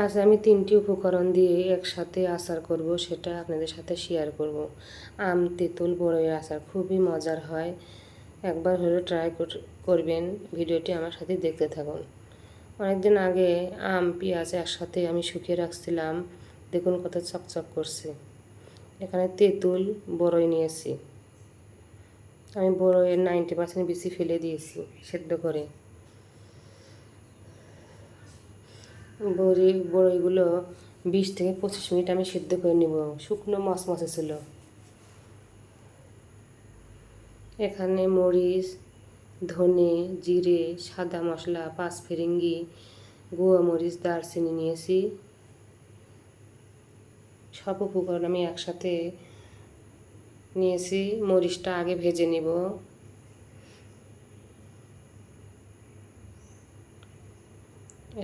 আজ আমি তিনটি উপকরণ দিয়ে একসাথে আচার করব, সেটা আপনাদের সাথে শেয়ার করব। আম, তেঁতুল বড়ই আচার খুবই মজার হয়। একবার হলেও ট্রাই করবেন, ভিডিওটি আমার সাথে দেখতে থাকুন। অনেকদিন আগে আম, পেঁয়াজ একসাথে আমি শুকিয়ে রাখছিলাম, দেখুন কত চকচক করছে। এখানে তেঁতুল, বড়ই নিয়েছি। আমি বড়ইয়ের নাইনটি পার্সেন্ট বেশি ফেলে দিয়েছি, সেদ্ধ করে। বড়ি, বড়িগুলো বিশ থেকে পঁচিশ মিনিট আমি সিদ্ধ করে নিব। শুকনো মশমশে ছিল। এখানে মরিচ, ধনে, জিরে, সাদা মশলা, পাঁচ ফিরিঙ্গি গুয়া মরিচ, দারচিনি নিয়েছি। সব উপকরণ আমি একসাথে নিয়েছি। মরিচটা আগে ভেজে নিব।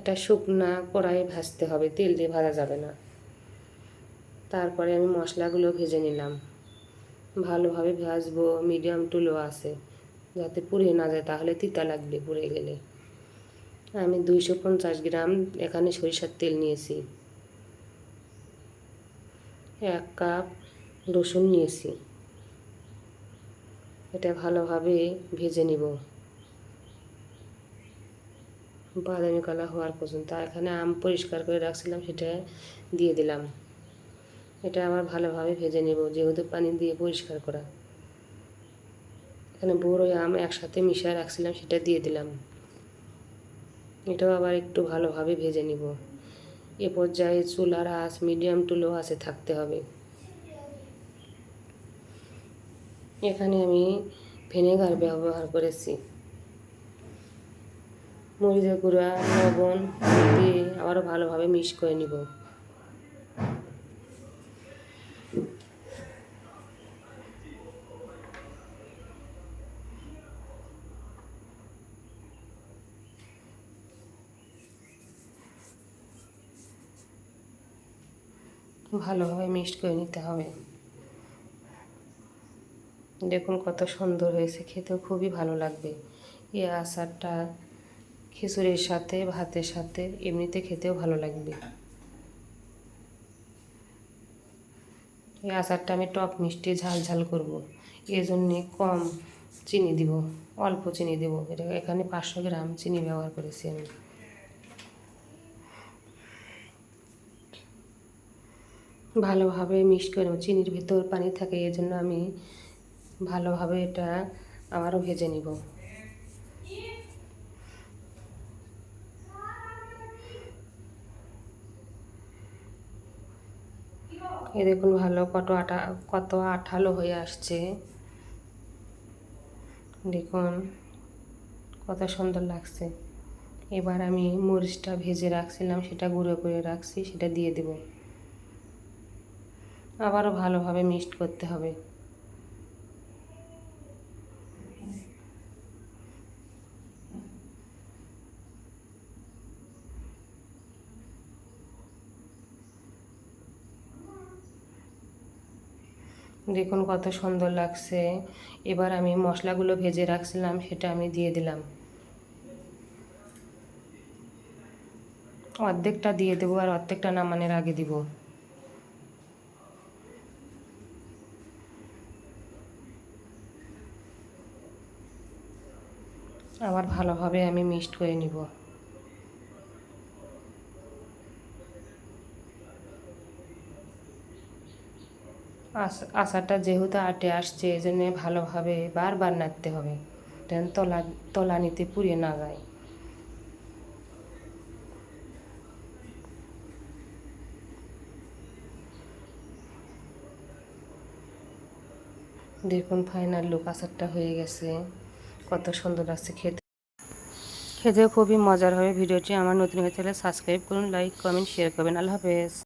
এটা শুকনা কড়াই ভাজতে হবে। তেল দিয়ে ভাজা যাবে না। তারপরে আমি মশলাগুলো ভেজে নিলাম। ভালোভাবে ভাজবো মিডিয়াম টু লো আছে। যাতে পুড়ে না যায়, তাহলে তিতা লাগবে পুড়ে গেলে। আমি দুইশো পঞ্চাশ গ্রাম এখানে সরিষার তেল নিয়েছি। এক কাপ রসুন নিয়েছি। এটা ভালোভাবে ভেজে নিব। বাদামি কালার হওয়ার পর্যন্ত। এখানে আম পরিষ্কার করে রাখছিলাম, সেটা দিয়ে দিলাম। এটা আবার ভালোভাবে ভেজে নেব, যেহেতু পানি দিয়ে পরিষ্কার করা। এখানে বড়ই আম একসাথে মিশিয়ে রাখছিলাম, সেটা দিয়ে দিলাম। এটাও আবার একটু ভালোভাবে ভেজে নিব। এ পর্যায়ে চুলার আঁচ মিডিয়াম টু লো আঁচে থাকতে হবে। এখানে আমি ভিনেগার ব্যবহার করেছি। মরিচের গুঁড়া, লবণ দিয়ে আবারও ভালোভাবে মিক্স করে নিব। ভালোভাবে মিক্সড করে নিতে হবে। দেখুন কত সুন্দর হয়েছে, খেতেও খুবই ভালো লাগবে। এই আচারটা খিচুড়ির সাথে, ভাতের সাথে, এমনিতে খেতেও ভালো লাগবে। এই আচারটা আমি টক মিষ্টি ঝাল ঝাল করব। এই জন্যে কম চিনি দিব, অল্প চিনি দেব। এটা এখানে পাঁচশো গ্রাম চিনি ব্যবহার করেছি আমি। ভালোভাবে মিক্সড করে চিনির ভিতর পানি থাকে এই জন্য আমি ভালোভাবে এটা আবারও ভেজে নিব। এ দেখুন ভালো কত আটা, কত আঠালো হয়ে আসছে। দেখুন, কত সুন্দর লাগছে। এবার আমি মরিচটা ভেজে রাখছিলাম, সেটা গুঁড়ো করে রাখছি, সেটা দিয়ে দেব। আবারও ভালোভাবে মিক্সড করতে হবে। দেখুন কত সুন্দর লাগছে। এবার আমি মশলাগুলো ভেজে রাখছিলাম, সেটা আমি দিয়ে দিলাম। অর্ধেকটা দিয়ে দেবো আর অর্ধেকটা নামানোর আগে দিব। আবার ভালোভাবে আমি মিক্সড করে নিব। আচারটা যেহেতু আটে আসছে এই জন্যে ভালোভাবে বারবার নাড়তে হবে। যেন তলা তলানিতে পুড়ে না যায়। দেখুন ফাইনাল লুক আচারটা হয়ে গেছে। কত সুন্দর লাগছে খেতে। খেতে খুবই মজার হবে। ভিডিওটি আমার নতুন হয়ে সাবস্ক্রাইব করুন লাইক কমেন্ট শেয়ার করবেন। আল্লাহ হাফেজ।